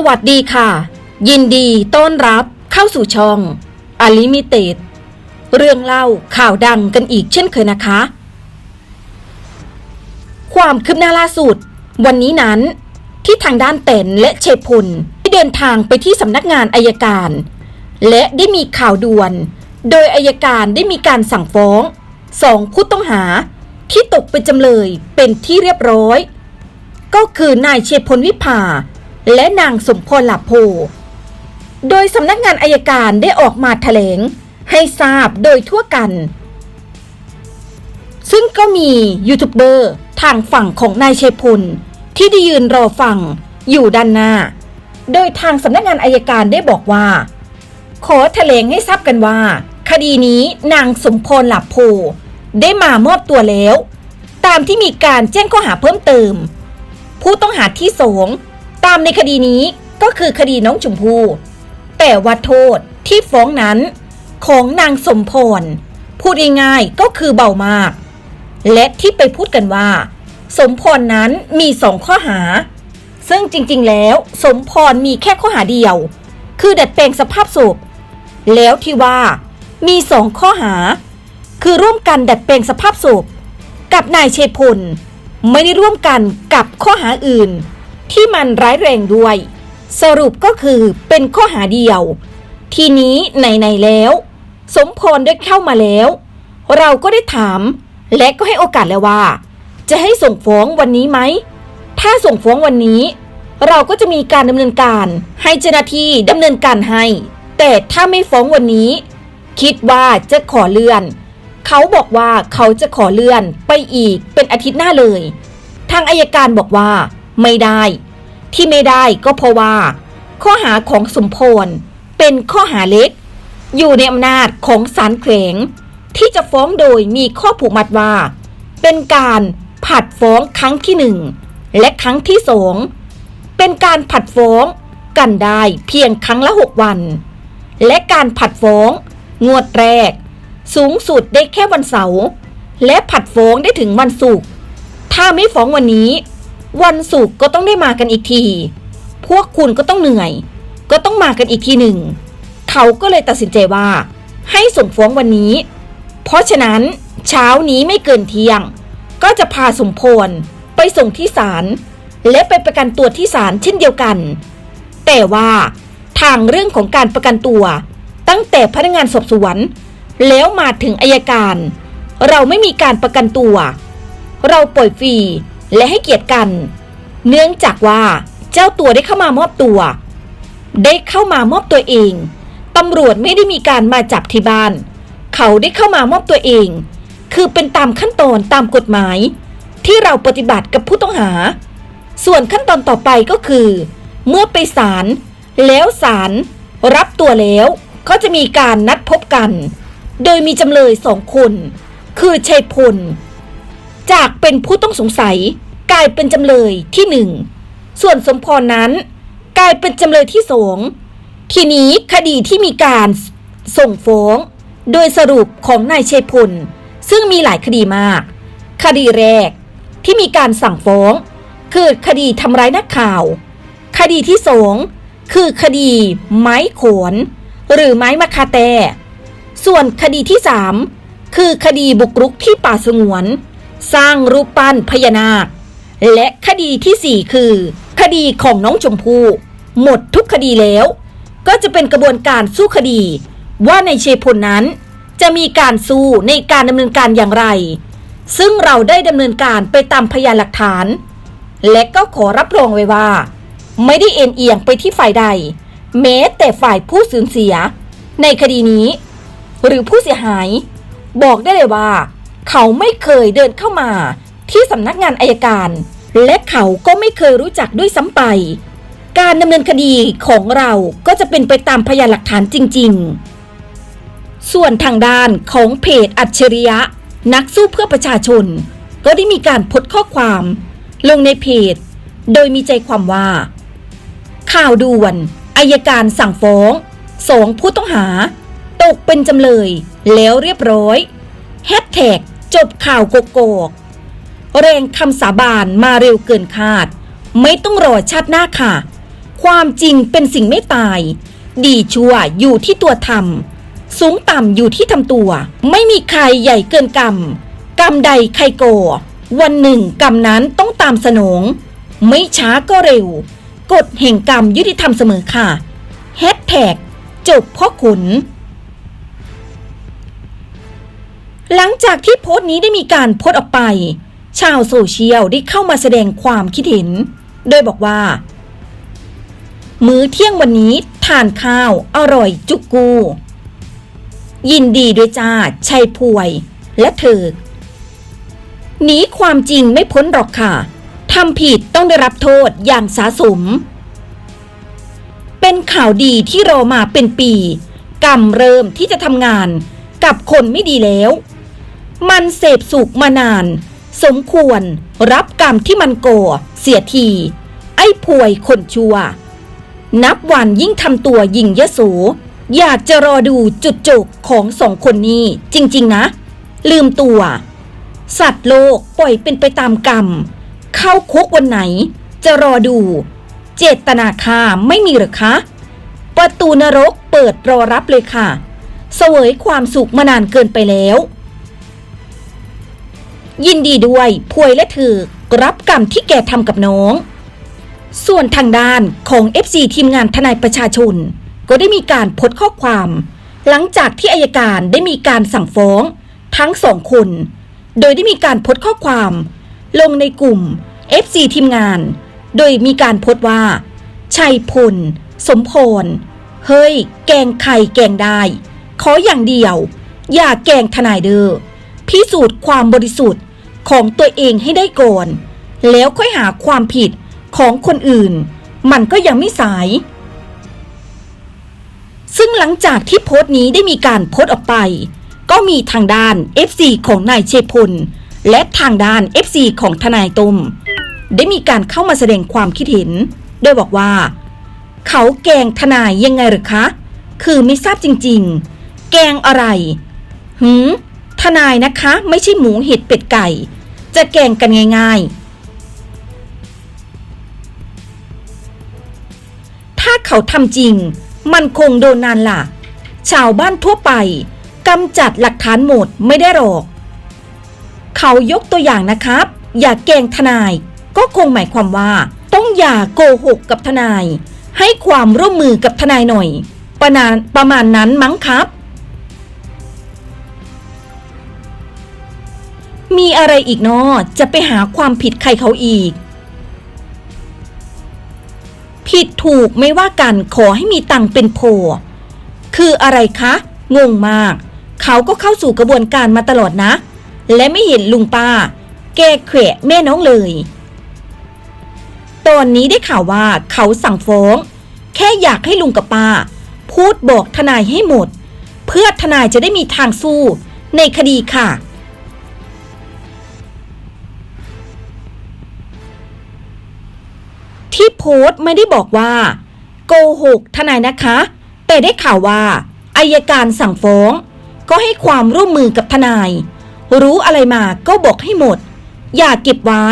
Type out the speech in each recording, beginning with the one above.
สวัสดีค่ะ ยินดีต้อนรับเข้าสู่ช่องอลิมิเต็ดเรื่องเล่าข่าวดังกันอีกเช่นเคยนะคะ ความคืบหน้าล่าสุด วันนี้นั้นที่ทางด้านเต็นและเชฟพุนได้เดินทางไปที่สำนักงานอายการ และได้มีข่าวด่วน โดยอายการได้มีการสั่งฟ้องสองผู้ต้องหาที่ตกเป็นจำเลยเป็นที่เรียบร้อย ก็คือนายเชษพลวิภา และนางสมพรหลับโพโดยสำนักงานอายการได้ออกมาแถลง ให้ทราบโดยทั่วกัน ซึ่งก็มียูทูบเบอร์ทางฝั่งของนายเชษพลที่ได้ยืนรอฟังอยู่ด้านหน้า โดยทางสำนักงานอายการได้บอกว่า ขอแถลงให้ทราบกันว่า คดีนี้นางสมพรหลับโพได้มามอบตัวแล้ว ตามที่มีการแจ้งข้อหาเพิ่มเติม ผู้ต้องหาที่สอง ตามในคดีนี้ก็คือคดีน้องชมพู่แต่ว่าโทษที่ฟ้องนั้น ของนางสมพรพูดง่ายๆก็คือเบามาก และที่ไปพูดกันว่า สมพรนั้นมีสองข้อหา ซึ่งจริงๆ แล้วสมพรมีแค่ข้อหาเดียว คือดัดแปลงสภาพศพแล้วที่ว่ามีสองข้อหา คือร่วมกันดัดแปลงสภาพศพกับนายเชพลไม่ได้ร่วมกันกับข้อหาอื่น ที่มันร้ายแรงด้วย สรุปก็คือเป็นข้อหาเดียว ทีนี้ไหนๆแล้ว สมพรได้เข้ามาแล้ว เราก็ได้ถาม และก็ให้โอกาสแล้วว่า จะให้ส่งฟ้องวันนี้ไหม ถ้าส่งฟ้องวันนี้ เราก็จะมีการดำเนินการ ให้เจ้าหน้าที่ดำเนินการให้ แต่ถ้าไม่ฟ้องวันนี้ คิดว่าจะขอเลื่อน เขาบอกว่าเขาจะขอเลื่อนไปอีกเป็นอาทิตย์หน้าเลย ทางอายการบอกว่า ไม่ได้ ที่ไม่ได้ก็เพราะว่า ข้อหาของสมพรเป็นข้อหาเล็ก อยู่ในอำนาจของศาลแขวงที่จะฟ้องโดยมีข้อผูกมัดว่า เป็นการผัดฟ้องครั้งที่หนึ่งและครั้งที่สองเป็นการผัดฟ้องกันได้เพียงครั้งละหกวัน และการผัดฟ้องงวดแรก สูงสุดได้แค่วันเสาร์และผัดฟ้องได้ถึงวันศุกร์ถ้าไม่ฟ้องวันนี้ วันศุกร์ก็ต้องได้มากันอีกที พวกคุณก็ต้องเหนื่อย ก็ต้องมากันอีกทีหนึ่ง เขาก็เลยตัดสินใจว่า ให้ส่งฟ้องวันนี้ เพราะฉะนั้นเช้านี้ไม่เกินเที่ยง ก็จะพาสมพรไปส่งที่ศาลและไปประกันตัวที่ศาลเช่นเดียวกัน แต่ว่าทางเรื่องของการประกันตัว ตั้งแต่พนักงานสอบสวน แล้วมาถึงอายการ เราไม่มีการประกันตัว เราปล่อยฟรี และให้เกียรติกัน เนื่องจากว่าเจ้าตัวได้เข้ามามอบตัว ได้เข้ามามอบตัวเองตำรวจไม่ได้มีการมาจับที่บ้าน เขาได้เข้ามามอบตัวเอง คือเป็นตามขั้นตอนตามกฎหมาย ที่เราปฏิบัติกับผู้ต้องหา ส่วนขั้นตอนต่อไปก็คือ เมื่อไปศาลแล้วศาลรับตัวแล้วก็จะมีการนัดพบกัน โดยมีจำเลยสองคน คือชัยพล จากเป็นผู้ต้องสงสัย กลายเป็นจำเลยที่หนึ่งส่วนสมพรนั้น กลายเป็นจำเลยที่สองทีนี้คดีที่มีการส่งฟ้อง โดยสรุปของนายชัยพล ซึ่งมีหลายคดีมาก คดีแรกที่มีการสั่งฟ้อง คือคดีทำร้ายนักข่าว คดีที่สองคือคดีไม้โขน หรือไม้มะคาแตส่วนคดีที่สามคือคดีบุกรุกที่ป่าสงวน สร้างรูปปั้นพญานาค และคดีที่สี่คือ คดีของน้องชมพู่หมดทุกคดีแล้ว ก็จะเป็นกระบวนการสู้คดี ว่าในเชพลนั้น จะมีการสู้ในการดำเนินการอย่างไร ซึ่งเราได้ดำเนินการไปตามพยานหลักฐาน และก็ขอรับรองไว้ว่า ไม่ได้เอ็นเอียงไปที่ฝ่ายใด แม้แต่ฝ่ายผู้สูญเสีย ในคดีนี้ หรือผู้เสียหาย บอกได้เลยว่า เขาไม่เคยเดินเข้ามา ที่สำนักงานอายการ และเขาก็ไม่เคยรู้จักด้วยซ้ำไป การดำเนินคดีของเราก็จะเป็นไปตามพยานหลักฐานจริง ๆ ส่วนทางด้านของเพจอัจฉริยะ นักสู้เพื่อประชาชน ก็ได้มีการพสต์ข้อความ ลงในเพจ โดยมีใจความว่า ข่าวด่วนอายการสั่งฟ้องสองผู้ต้องหา ตกเป็นจำเลย แล้วเรียบร้อยแฮชแท็ก จบข่าวโกโกกแรงคำสาบานมาเร็วเกินคาด ไม่ต้องรอชาติหน้าค่ะ ความจริงเป็นสิ่งไม่ตาย ดีชั่วอยู่ที่ตัวทำสูงต่ำอยู่ที่ทำตัว ไม่มีใครใหญ่เกินกรรม กรรมใดใครโก วันหนึ่งกรรมนั้นต้องตามสนอง ไม่ช้าก็เร็ว กฎแห่งกรรมยุติธรรมเสมอค่ะแฮชแท็กจบพ่อขุน หลังจากที่โพสต์นี้ได้มีการโพสต์ออกไป ชาวโซเชียลได้เข้ามาแสดงความคิดเห็น โดยบอกว่า มื้อเที่ยงวันนี้ทานข้าวอร่อยจุกกู ยินดีด้วยจ้าชัยพวย และเธอหนีความจริงไม่พ้นหรอกค่ะทำผิดต้องได้รับโทษอย่างสาสม เป็นข่าวดีที่รอมาเป็นปี กรรมเริ่มที่จะทำงานกับคนไม่ดีแล้ว มันเสพสุขมานาน สมควรรับกรรมที่มันก่อเสียที ไอ้พวยคนชั่ว นับวันยิ่งทำตัวยิ่งยโสอยากจะรอดูจุดจบของสองคนนี้ จริง ๆ นะ ลืมตัว สัตว์โลกปล่อยเป็นไปตามกรรม เข้าคุกวันไหน จะรอดู เจตนาค่าไม่มีหรือคะ ประตูนรกเปิดรอรับเลยค่ะ เสวยความสุขมานานเกินไปแล้ว ยินดีด้วยพวยและเธอรับกรรมที่แกทำกับน้อง ส่วนทางด้านของ FC ทีมงานทนายประชาชน ก็ได้มีการโพสต์ข้อความ หลังจากที่อายการได้มีการสั่งฟ้อง ทั้งสองคน โดยได้มีการโพสต์ข้อความ ลงในกลุ่ม FC ทีมงาน โดยมีการโพสต์ว่า ชัยพล สมพร เฮ้ย แกงไข่แกงได้ ขออย่างเดียว อย่าแกงทนายเดอ้อพิสูจน์ความบริสุทธิ์ ของตัวเองให้ได้ก่อน แล้วค่อยหาความผิดของคนอื่น มันก็ยังไม่สาย ซึ่งหลังจากที่โพสต์นี้ได้มีการโพสต์ออกไป ก็มีทางด้าน FC ของนายเชพลและทางด้าน FC ของทนายตุมได้มีการเข้ามาแสดงความคิดเห็น โดยบอกว่า เขาแกงทนายยังไงหรือคะ คือไม่ทราบจริง ๆ แกงอะไรหืม ทนายนะคะ ไม่ใช่หมูเห็ดเป็ดไก่ จะแกล้งกันง่าย ๆ ถ้าเขาทำจริง มันคงโดนนานล่ะ ชาวบ้านทั่วไปกำจัดหลักฐานหมดไม่ได้หรอก เขายกตัวอย่างนะครับ อย่าแกงทนาย ก็คงหมายความว่า ต้องอย่าโกหกกับทนาย ให้ความร่วมมือกับทนายหน่อย ประมาณประมาณนั้นมั้งครับ มีอะไรอีกเนาะจะไปหาความผิดใครเขาอีก ผิดถูกไม่ว่ากันขอให้มีตังเป็นโพ คืออะไรคะ งงมาก เขาก็เข้าสู่กระบวนการมาตลอดนะ และไม่เห็นลุงป้า แกแขวะแม่น้องเลย ตอนนี้ได้ข่าวว่าเขาสั่งฟ้อง แค่อยากให้ลุงกับป้า พูดบอกทนายให้หมด เพื่อทนายจะได้มีทางสู้ในคดีค่ะ ที่โพสต์ไม่ได้บอกว่า โกหกทนายนะคะ แต่ได้ข่าวว่าอายการสั่งฟ้อง ก็ให้ความร่วมมือกับทนาย รู้อะไรมาก็บอกให้หมด อย่าเก็บไว้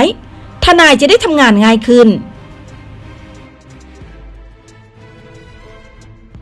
ทนายจะได้ทำงานง่ายขึ้น